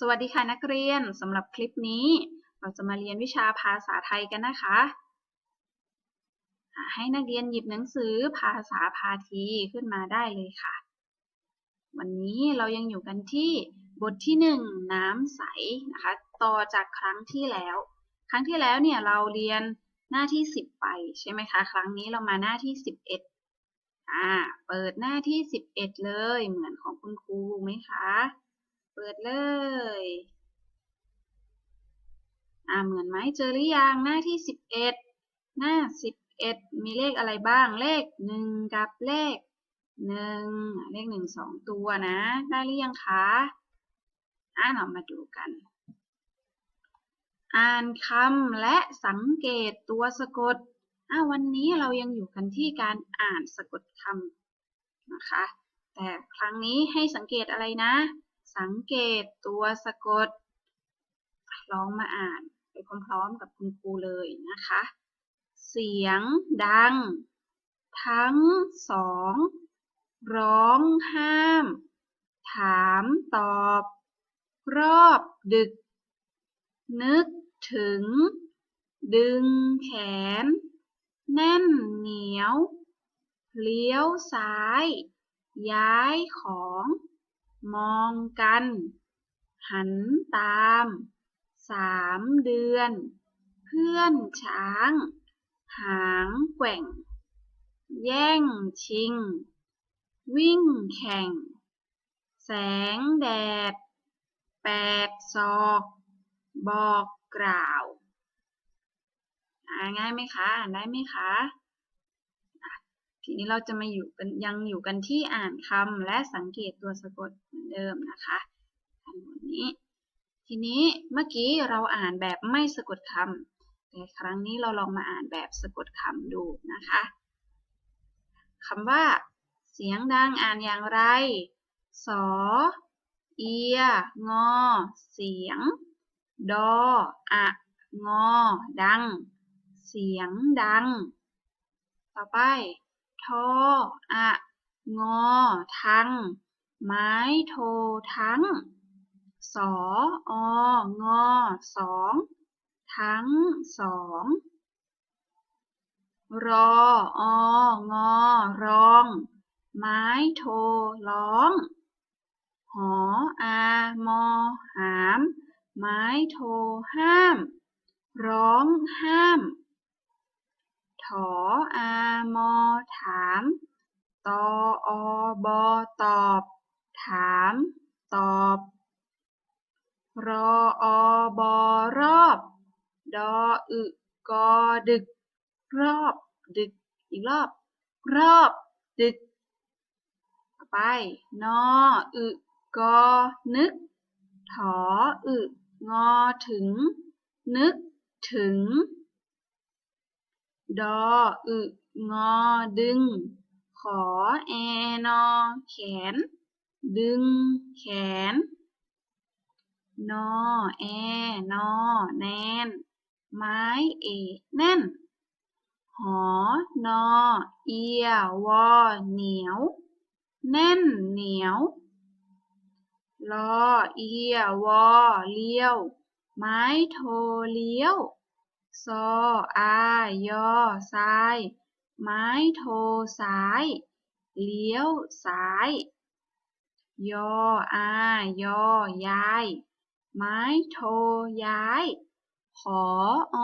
สวัสดีค่ะนักเรียนสำหรับคลิปนี้ เราจะมาเรียนวิชาภาษาไทยกันนะคะ ให้นักเรียนหยิบหนังสือภาษาพาทีขึ้นมาได้เลยค่ะ วันนี้เรายังอยู่กันที่บทที่หนึ่งน้ำใสนะคะ ต่อจากครั้งที่แล้ว ครั้งที่แล้วเนี่ยเราเรียนหน้าที่สิบไปใช่ไหมคะ ครั้งนี้เรามาหน้าที่สิบเอ็ดอ่าเปิดหน้าที่สิบเอ็ดเลยเหมือนของคุณครูไหมคะ ปิดเลยอ่าเหมือนไหมเจอหรือยังหน้าที่สิบเอ็ดหน้าสิบเอ็ดมีเลขอะไรบ้าง เลขหนึ่งกับเลขหนึ่งเลขหนึ่งสองตัวนะ ได้หรือยังคะอ่าเรามาดูกัน อ่านคำและสังเกตตัวสะกดอ่าวันนี้เรายังอยู่กันที่การอ่านสะกดคำนะคะ แต่ครั้งนี้ให้สังเกตอะไรนะ สังเกตตัวสะกด ลองมาอ่านไปพร้อมๆกับคุณครูเลยนะคะ เสียงดัง ทั้งสองร้องห้าม ถามตอบ รอบดึก นึกถึง ดึงแขน แน่นเหนียว เลี้ยวซ้าย ย้ายของ มองกัน หันตาม สามเดือน เพื่อนช้าง หางแกว่ง แย่งชิง วิ่งแข่ง แสงแดด แปดศอก บอกกล่าว อ่านง่ายไหมคะ อ่านได้ไหมคะ ทีนี้เราจะมาอยู่กันยังอยู่กันที่อ่านคำและสังเกตตัวสะกดเหมือนเดิมนะคะอันบนนี้ ทีนี้เมื่อกี้เราอ่านแบบไม่สะกดคำแต่ครั้งนี้เราลองมาอ่านแบบสะกดคำดูนะคะคำว่า เสียงดังอ่านอย่างไร สอ เอีย งอ เสียง ดอ อะ งอ ดัง เสียงดัง ต่อไป ทออะงอ ทังไม้โททั้ง สอองอสองทั้งสองรอองอรอง ไม้โทร้อง หออามอหาม ไม้โทห้าม ร้องห้าม ถออามอถาม ตออบอตอบ ถาม ตอบ รออบอรอบ ดออึกอดึก รอบ ดึก อีกรอบ รอบ ดึก ไป นออึกอนึก ถออึงอถึง นึกถึง ดออึงอ ดึง ขอแอนอ แขน ดึง แขน นอ แอนอ แนน ไม้เอ แน่น หอ นอ เอีย วอ เหนียว แน่น เหนียวลอเอียวอ เลี้ยว ไม้โทเลี้ยว ซอ อายอซ้าย ไม้โทซ้าย เลี้ยวซ้าย ยอ อายอ ย้าย ไม้โทย้าย ขอ อ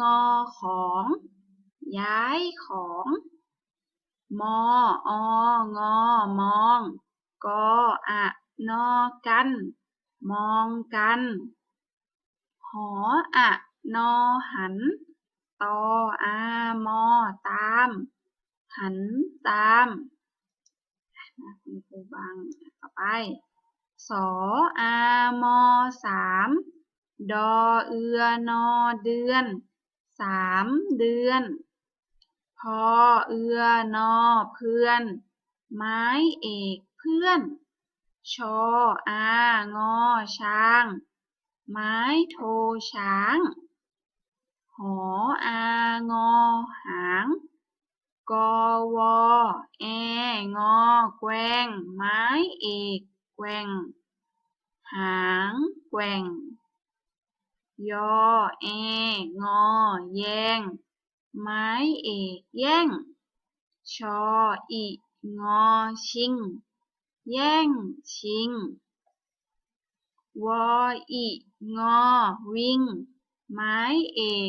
งอ ของ ย้ายของ มอ องอ มอง กออะนอกัน มองกัน หออะ นอหัน ตออามอ ตาม หันตามคุณครูบังต่อไป สออามอสามดอเอือนอเดือนสามเดือน พอเอือนอเพื่อน ไม้เอกเพื่อน ชออางอช้าง ไม้โทช้าง หออางอหางกอวอแองอแกวงไม้เอกแกว่งหหางแ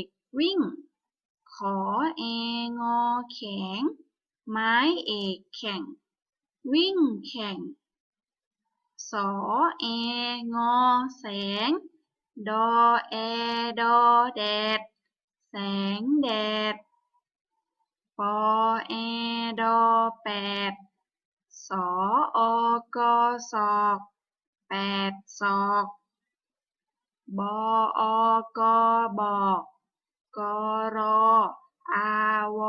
ก ว่งยอแองอแยงไม้เอกแย่งชออิงอชิงแย่งชิงวองอวิ่งไม้เอกวิ่ง ขอแองอแข็ง ไม้เอกแข่ง วิ่งแข่ง สอแองอแสง ดอแอดอแดด แสงแดด ปอแอดอแปด สออกอศอกแปดศอก บออกอบอก กรออาว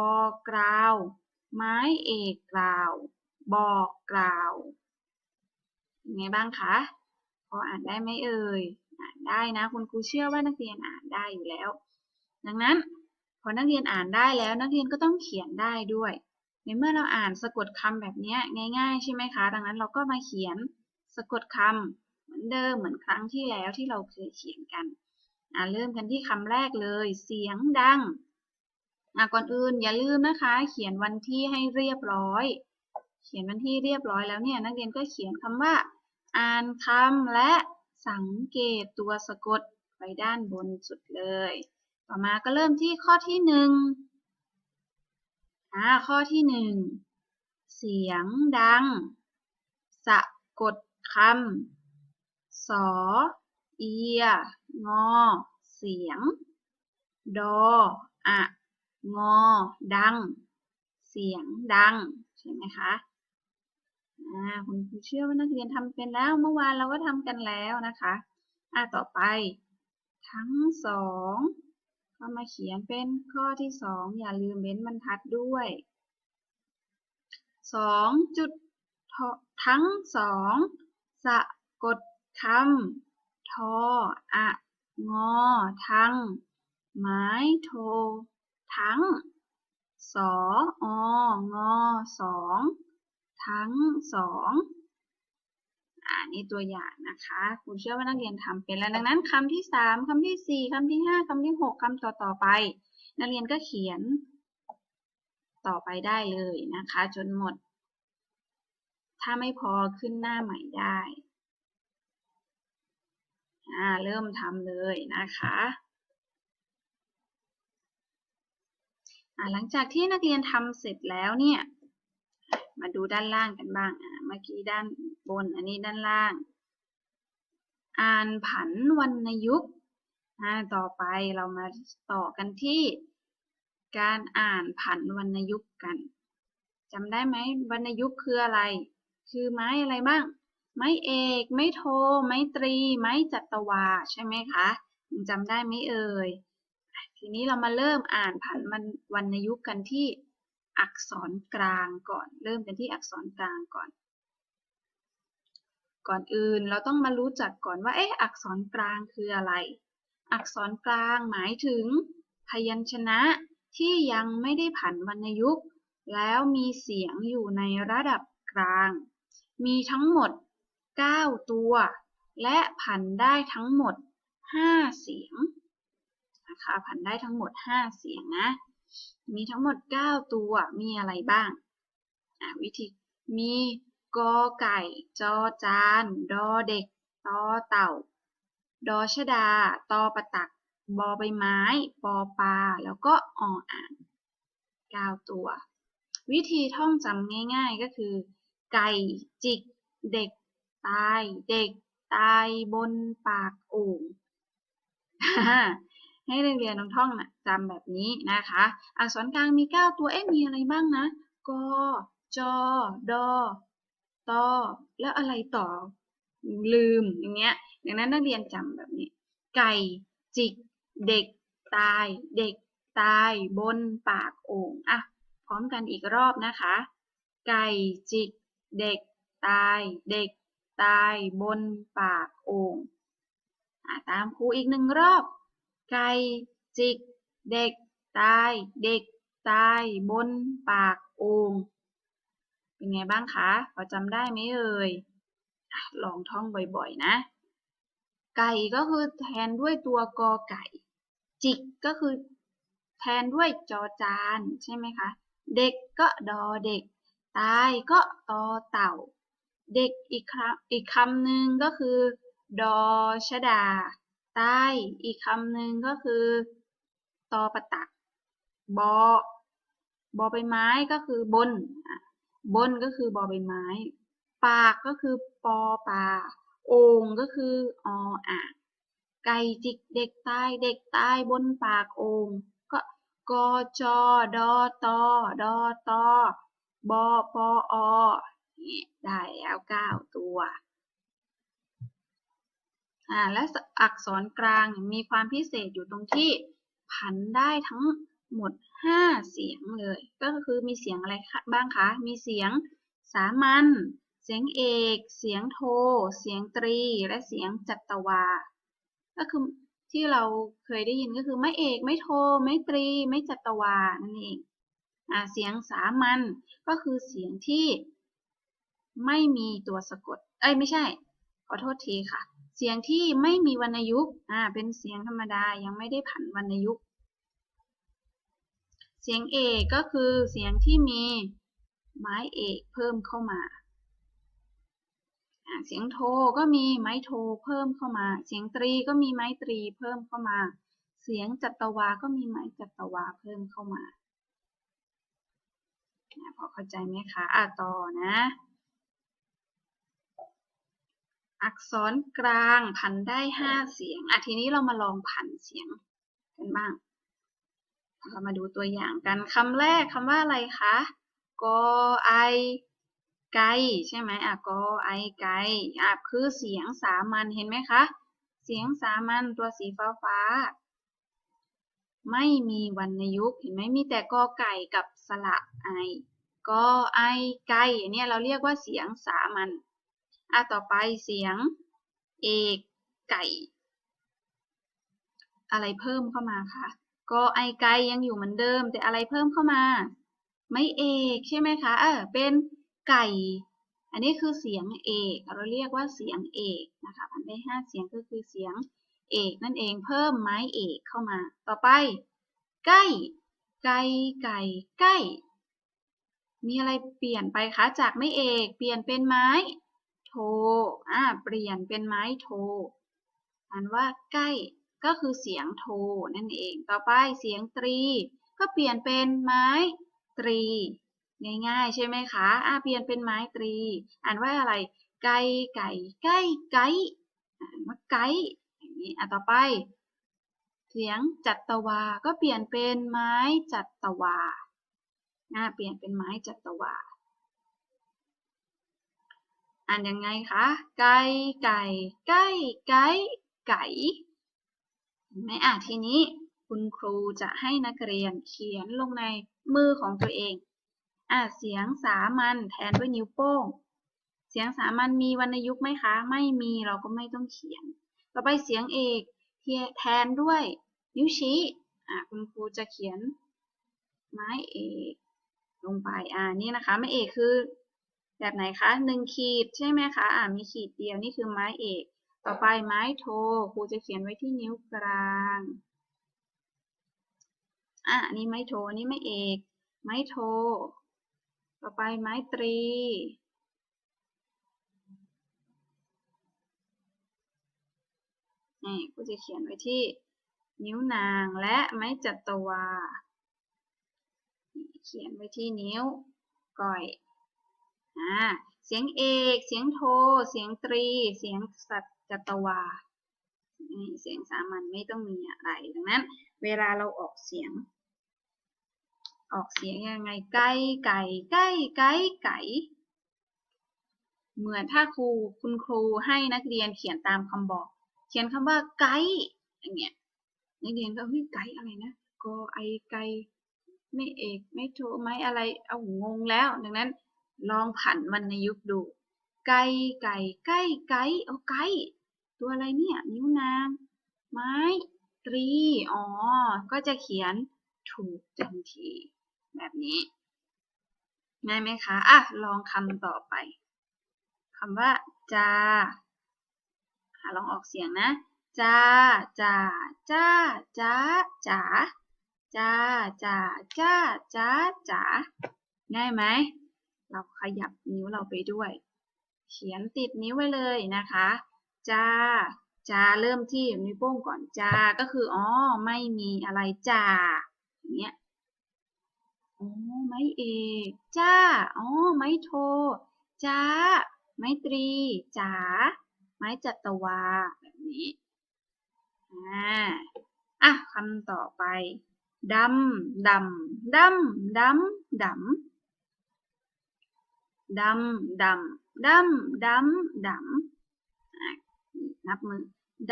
กราว ไม้เอกกล่าว บอกกล่าวยังไงบ้างคะพออ่านได้ไหมเอ่ยอ่านได้นะ คุณครูเชื่อว่านักเรียนอ่านได้อยู่แล้ว ดังนั้นพอนักเรียนอ่านได้แล้วนักเรียนก็ต้องเขียนได้ด้วย ในเมื่อเราอ่านสะกดคำแบบนี้ง่ายๆ ใช่ไหมคะ ดังนั้นเราก็มาเขียนสะกดคำเหมือนเดิมเหมือนครั้งที่แล้วที่เราเคยเขียนกัน อ่าเริ่มกันที่คำแรกเลย เสียงดังอะก่อนอื่นอย่าลืมนะคะ เขียนวันที่ให้เรียบร้อย เขียนวันที่เรียบร้อยแล้วเนี่ยนักเรียนก็เขียนคำว่า อ่านคำและสังเกตตัวสะกดไว้ด้านบนสุดเลย ต่อมาก็เริ่มที่ข้อที่หนึ่งอ่าข้อที่หนึ่งเสียงดัง สะกดคำสอ เอีย งอ เสียง ดอ อะ งอ ดัง เสียงดัง ใช่ไหมคะคุณครูเชื่อว่านักเรียนทำเป็นแล้ว เมื่อวานเราก็ทำกันแล้วนะคะอ่าต่อไป ทั้งสองก็มาเขียนเป็นข้อที่สองอย่าลืมเว้นบรรทัดด้วยสองจุดทั้งสองสะกดคำ ทอ อะ งอ ทั้งไม้โท ทั้ง สอ อ งอ สอง ทั้งสองอ่านี่ตัวอย่างนะคะครูเชื่อว่านักเรียนทำเป็นแล้วดังนั้นคำที่สามคำที่สี่คำที่ห้าคำที่หกคำต่อต่อไป นักเรียนก็เขียน ต่อไปได้เลยนะคะ จนหมด ถ้าไม่พอขึ้นหน้าใหม่ได้ อ่าเริ่มทำเลยนะคะอ่าหลังจากที่นักเรียนทำเสร็จแล้วเนี่ย มาดูด้านล่างกันบ้างอ่าเมื่อกี้ด้านบนอันนี้ด้านล่าง อ่านผันวรรณยุกต์อ่าต่อไปเรามาต่อกันที่ การอ่านผันวรรณยุกต์กันจำได้ไหมวรรณยุกต์คืออะไร คือไม้อะไรบ้าง ไม้เอก ไม้โท ไม้ตรี ไม้จัตวา ใช่ไหมคะจำได้ไหมเอ่ย ทีนี้เรามาเริ่มอ่านผันวรรณยุกต์กันที่อักษรกลางก่อน เริ่มกันที่อักษรกลางก่อน ก่อนอื่นเราต้องมารู้จักก่อนว่า เอ๊ะ อักษรกลางคืออะไร อักษรกลางหมายถึง พยัญชนะที่ยังไม่ได้ผันวรรณยุกต์ แล้วมีเสียงอยู่ในระดับกลาง มีทั้งหมด 9 ตัว และผันได้ทั้งหมด 5 เสียงนะคะผันได้ทั้งหมด 5 เสียงนะ มีทั้งหมด 9 ตัวมีอะไรบ้างวิธีมีกอไก่ จอจาน ดอเด็ก ตอเต่า ดอชดา ตอประตัก บอใบไม้ ปอปลา แล้วก็ออ่าง9ตัว วิธีท่องจำง่ายๆก็คือ ไก่จิก เด็ก ตายเด็กตายบนปากโอ่งให้นักเรียนน้องท่องนะจำแบบนี้นะคะอักษรกลางมี 9 ตัวเอ๊ะมีอะไรบ้างนะกจดตแล้วอะไรต่อ ลืมอย่างเงี้ยดังนั้นนักเรียนจำแบบนี้ ไก่จิก เด็ก ตาย เด็ก ตาย บนปากโอ่งอะพร้อมกันอีกรอบนะคะ ไก่จิก เด็ก ตาย เด็ก ตายบนปากโอ่งอะตามครูอีกหนึ่งรอบ ไก่จิก เด็ก ตาย เด็ก ตายบนปากโอ่งเป็นไงบ้างคะพอจำได้ไหมเอ่ยลองท่องบ่อยๆนะ ไก่ก็คือแทนด้วยตัวกอไก่ จิกก็คือแทนด้วยจอจานใช่ไหมคะ เด็กก็ดอเด็ก ตายก็ตอเต่า เด็กอีกคำอีกคำหนึ่งก็คือ ดอชดา ใตายอีกคำหนึ่งก็คือ ตอปะตัก บอบอใบไม้ก็คือบน บนก็คือบอใบไม้ ปากก็คือปอปาโอ่งก็คือออ่างไก่จิกเด็กตายเด็กตายบนปากโอ่งก็กอจอดอตอดอตอบอปออ นี่ได้แล้วเก้าตัวอ่าและอักษรกลางมีความพิเศษอยู่ตรงที่ผันได้ทั้งหมด5เสียงเลย ก็คือมีเสียงอะไรบ้างคะ มีเสียงสามัญเสียงเอก เสียงโท เสียงตรี และเสียงจัตวา ก็คือที่เราเคยได้ยินก็คือไม่เอก ไม่โท ไม่ตรี ไม่จัตวา นั่นเองอ่าเสียงสามัญก็คือเสียงที่ ไม่มีตัวสะกด เอ้ยไม่ใช่ ขอโทษทีค่ะ เสียงที่ไม่มีวรรณยุกต์อ่าเป็นเสียงธรรมดายังไม่ได้ผันวรรณยุกต์ เสียงเอกก็คือเสียงที่มีไม้เอกเพิ่มเข้ามาเสียงโทก็มีไม้โทเพิ่มเข้ามา เสียงตรีก็มีไม้ตรีเพิ่มเข้ามา เสียงจัตวาก็มีไม้จัตวาเพิ่มเข้ามาพอเข้าใจไหมคะอะต่อนะ อักษรกลางพันได้ห้าเสียงอะทีนี้เรามาลองพันเสียงกันบ้าง เรามาดูตัวอย่างกันคำแรกคำว่าอะไรคะกอไอไกใช่ไหมอะกอไอไกอะคือเสียงสามัญเห็นไหมคะเสียงสามัญตัวสีฟ้าฟ้า ไม่มีวรรณยุกต์เห็นไหมมีแต่กอไก่กับสระไอกอไอไกเนี่ยเราเรียกว่าเสียงสามัญ อะต่อไปเสียงเอกไก่ อะไรเพิ่มเข้ามาคะกอไอไก่ยังอยู่เหมือนเดิม แต่อะไรเพิ่มเข้ามา ไม่เอกใช่ไหมคะ เออเป็นไก่ อันนี้คือเสียงเอก เราเรียกว่าเสียงเอกนะคะอันได้5เสียงก็คือเสียงเอกนั่นเองเพิ่มไม้เอกเข้ามา ต่อไป ใกล้ไก่ไก่ใกล้มีอะไรเปลี่ยนไปคะ จากไม่เอก เปลี่ยนเป็นไม้ โทอ่าเปลี่ยนเป็นไม้โทอ่านว่าใกล้ก็คือเสียงโทนั่นเอง ต่อไปเสียงตรี ก็เปลี่ยนเป็นไม้ตรี ง่ายๆใช่ไหมคะอ่าเปลี่ยนเป็นไม้ตรี อ่านว่าอะไร ไก่ไก่ไก่ไก่อ่านว่าไก่อย่างนี้อะต่อไป เสียงจัตวา ก็เปลี่ยนเป็นไม้จัตวาอ่าเปลี่ยนเป็นไม้จัตวา อ่านยังไงคะไก่ไก่ไก่ไก่ไก่ไม่อ่านทีนี้ คุณครูจะให้นักเรียนเขียนลงในมือของตัวเองอะเสียงสามัญแทนด้วยนิ้วโป้ง เสียงสามัญมีวรรณยุกต์ไหมคะ ไม่มีเราก็ไม่ต้องเขียน ต่อไปเสียงเอกแทนด้วยนิ้วชี้อะคุณครูจะเขียนไม้เอกลงไปอ่านี่นะคะไม้เอกคือ แบบไหนคะหนึ่งขีดใช่ไหมคะอ่ามีขีดเดียวนี่คือไม้เอก ต่อไปไม้โทครูจะเขียนไว้ที่นิ้วกลางอะนี่ไม้โทนี่ไม้เอก ไม้โท ต่อไปไม้ตรี นี่กูจะเขียนไว้ที่นิ้วนางและไม้จัตวา เขียนไว้ที่นิ้วก้อย อ่าเสียงเอก เสียงโท เสียงตรี เสียงสัจตวาเสียงสามัญไม่ต้องมีอะไร ดังนั้น เวลาเราออกเสียง ออกเสียงยังไงไก่ไก่ไก่ไก่ไก่เหมือนถ้าครูคุณครูให้นักเรียนเขียนตามคำบอก เขียนคำว่าไก่อย่างเงี้ยนักเรียนก็เฮ้ยไก่อะไรนะกอไอไก่ไม่เอกไม่โทไม่อะไรเอางงแล้ว ดังนั้น ลองผันวรรณยุกต์ดู ไก่ไก่ไก่ไก่เอาไก่ตัวอะไรเนี่ย นิ้วนาง ไม้ ตรี อ๋อ ก็จะเขียนถูกทันที แบบนี้ง่ายไหมคะ อะ ลองคำต่อไปคำว่าจาอะลองออกเสียงนะจาจาจ้าจ้าจ๋าจ้าจ้าจ้าจ้าจ๋าง่ายไหม เราขยับนิ้วเราไปด้วย เขียนติดนิ้วไว้เลยนะคะจ้าจ้าเริ่มที่นิ้วโป้งก่อนจ้าก็คืออ๋อไม่มีอะไรจ้าอย่างเงี้ยอ๋อไม้เอกจ้าอ๋อไม้โทจ้า ไม้ตรีจ๋าไม้จัตวาแบบนี้อ่าอะคำต่อไปดำดำดำดำดำ ดำดำดำดำดำนับมือ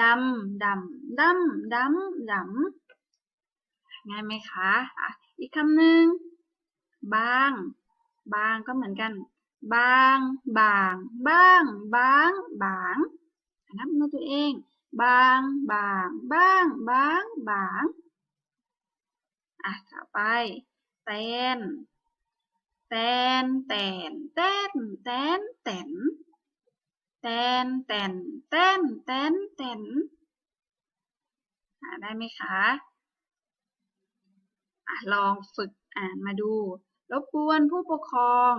ดำดำดำดำดำง่ายไหมคะอะอีกคำหนึ่งบาง บางก็เหมือนกัน บาง บาง บ้าง บาง บางนับมือตัวเอง บาง บาง บ้าง บาง บาง อะต่อไปแตน แตนแตนแตนแตนแตนแตนแตนแตนแตนแตนอ่าได้ไหมคะอะลองฝึกอ่านมาดู รบกวนผู้ปกครอง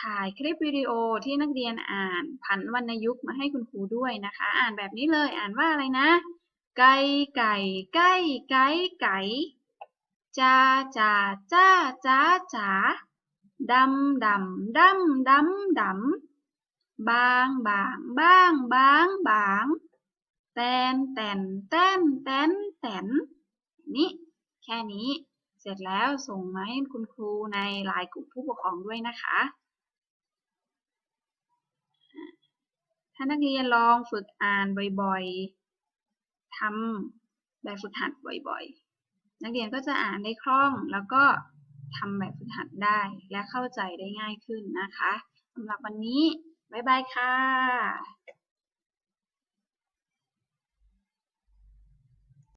ถ่ายคลิปวิดีโอที่นักเรียนอ่านผันวรรณยุกต์มาให้คุณครูด้วยนะคะ อ่านแบบนี้เลยอ่านว่าอะไรนะ ไก่ไก่ไก่ไก่ไก่จ้าจ้าจ้าจ้าจ๋า ดำดำดำดำดำบางบางบ้างบางบางแตนแตนแตนแตนแตนนี่แค่นี้ เสร็จแล้วส่งมาให้คุณครูในไลน์กลุ่มผู้ปกครองด้วยนะคะ ถ้านักเรียนลองฝึกอ่านบ่อยๆทำแบบฝึกหัดบ่อยๆ นักเรียนก็จะอ่านได้คล่องแล้วก็ ทำแบบฝึกหัดได้และเข้าใจได้ง่ายขึ้นนะคะสำหรับวันนี้ บ๊ายบายค่ะ